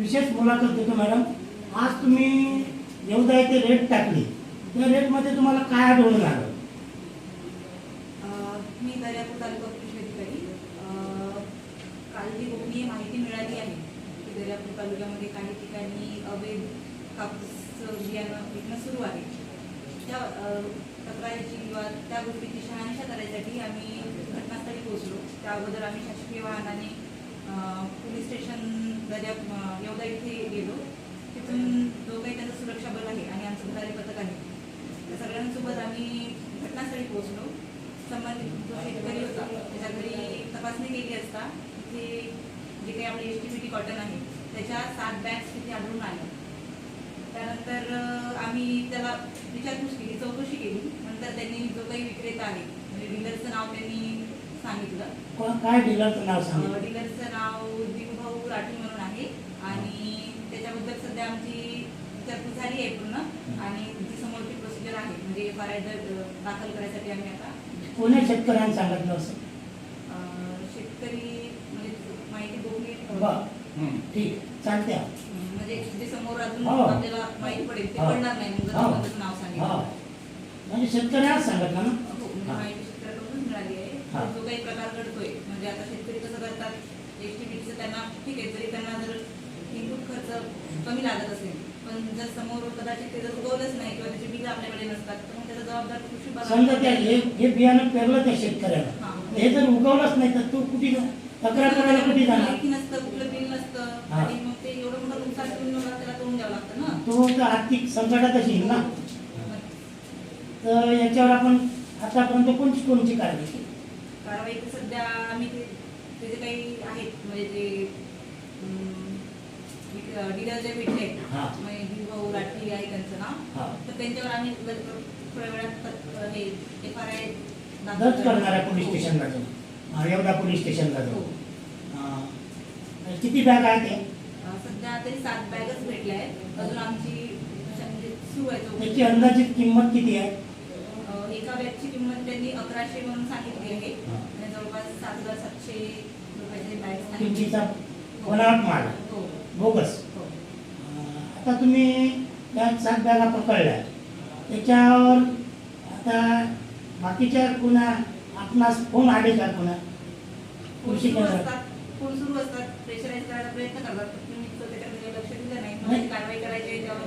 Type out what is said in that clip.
विशेष मुलाखत देतो मॅडम. आज तुम्ही येऊदा इथे रेट टाकली. त्या रेटमध्ये तुम्हाला काय आढळून आलं? मी दर्यापूर तालुका कृषी अधिकारी. काल जी गोपनीय माहिती मिळाली आहे की दर्यापूर तालुक्यामध्ये काही ठिकाणी अवैध कापूस बियाणं विकणं सुरू आहे. त्या तक्रारीची किंवा त्या गोष्टीची शहानिशा करायसाठी आम्ही घटनास्थळी पोहोचलो. त्या अगोदर आम्ही शासकीय वाहनाने पोलीस स्टेशन दर्या अ, येवला इथे गेलो. तिथून जो काही त्यांचा सुरक्षा बल आहे आणि आमचं भरारी पथक आहे त्या सगळ्यांसोबत आम्ही घटनास्थळी पोहोचलो. संबंधित जो शेतकरी होता त्याच्या घरी तपासणी केली असता तिथे जे काही आपले S T P T cotton आहे त्याच्या सात बॅग्स तिथे आढळून आल्या. त्यानंतर आम्ही त्याला विचारपूस केली चौकशी केली. नंतर त्यांनी जो काही विक्रेता आहे म्हणजे डीलरचं नाव त्यांनी सांगितलं. कोण काय डीलरचं नाव सांगितलं डीलरचं नाव दिगभाऊ राठी म्हणून आहे. आणि त्याच्याबद्दल सध्या आमची विचारपूस झाली आहे पूर्ण. आणि ती समोरची प्रोसिजर आहे. म्हणजे एफ आर आय दाखल करायसाठी आम्ही आता कोण्या शेतकऱ्यांनी सांगितलं असं? अं, शेतकरी म्हणजे माहिती बरं. हं, ठीक चालते म्हणजे जे समोर अजून हो. आपल्याला माहिती पडेल ते हो. पडणार नाही. मग हो. नाव हा. सांगितलं म्हणजे शेतकऱ्याच सांगितलं ना? हो, म्हणजे हा. माहिती शेतकऱ्याकडून मिळाली आहे हा. जो काही प्रकार घडतोय. म्हणजे आता शेतकरी कसं करतात? एसटीपीचं त्यांना ठीक आहे जरी त्यांना जर इनपुट खर्च कमी लागत असेल पण जर समोर कदाचित ते जर उगवलंच नाही किंवा त्याचे बिल आपल्याकडे नसतात तर मग त्याचा जबाबदार कृषी समजा त्या विभागाला- हे हे बियाणं पेरलं त्या शेतकऱ्याला हा. जर उगवलंच नाही तर तू कुठे तक्रार करायला कुठे जाणार? माहिती नसतं कुठलं बिल नसतं. आणि मग ते एवढं मोठं नुकसान करून मग त्याला तोंड द्यावं लागतं ना? तो तर आर्थिक संकटात येईल ना. तर याच्यावर आपण आतापर्यंत कोणती कोणती कारवाई केली कारवाई तर सध्या आम्ही ते जे काही आहेत म्हणजे जे डीलर जे भेटले. म्हणजे भाऊ राठी आहे त्यांचं नाव हा. तर त्यांच्यावर आम्ही थोड्या वेळात हे एफ आर आय पोलीस स्टेशनला एवढा पोलीस स्टेशनला किती बॅग आहे ते सध्या तरी सात बॅगच भेटल्या आहेत. अजून आमची म्हणजे सुरू आहे त्याची. अंदाजित किंमत किती आहे? बॅगची किंमत त्यांनी अकराशे म्हणून सांगितली आहे. हा. आणि जवळपास सात हजार सातशे रुपयाचे बॅग किमतीचा बनावट माल? हो. बोगस. हो. आता तुम्ही त्या सात बॅगा पकडल्या. त्याच्यावर आता बाकीच्या कुणा आपणास फोन आले का कुणा? फोन सुरू असतात. फोन सुरू असतात. प्रेशराईज करायला प्रयत्न करतात. तर त्याच्याकडे लक्ष दिलं नाही. कारवाई करायची त्यावर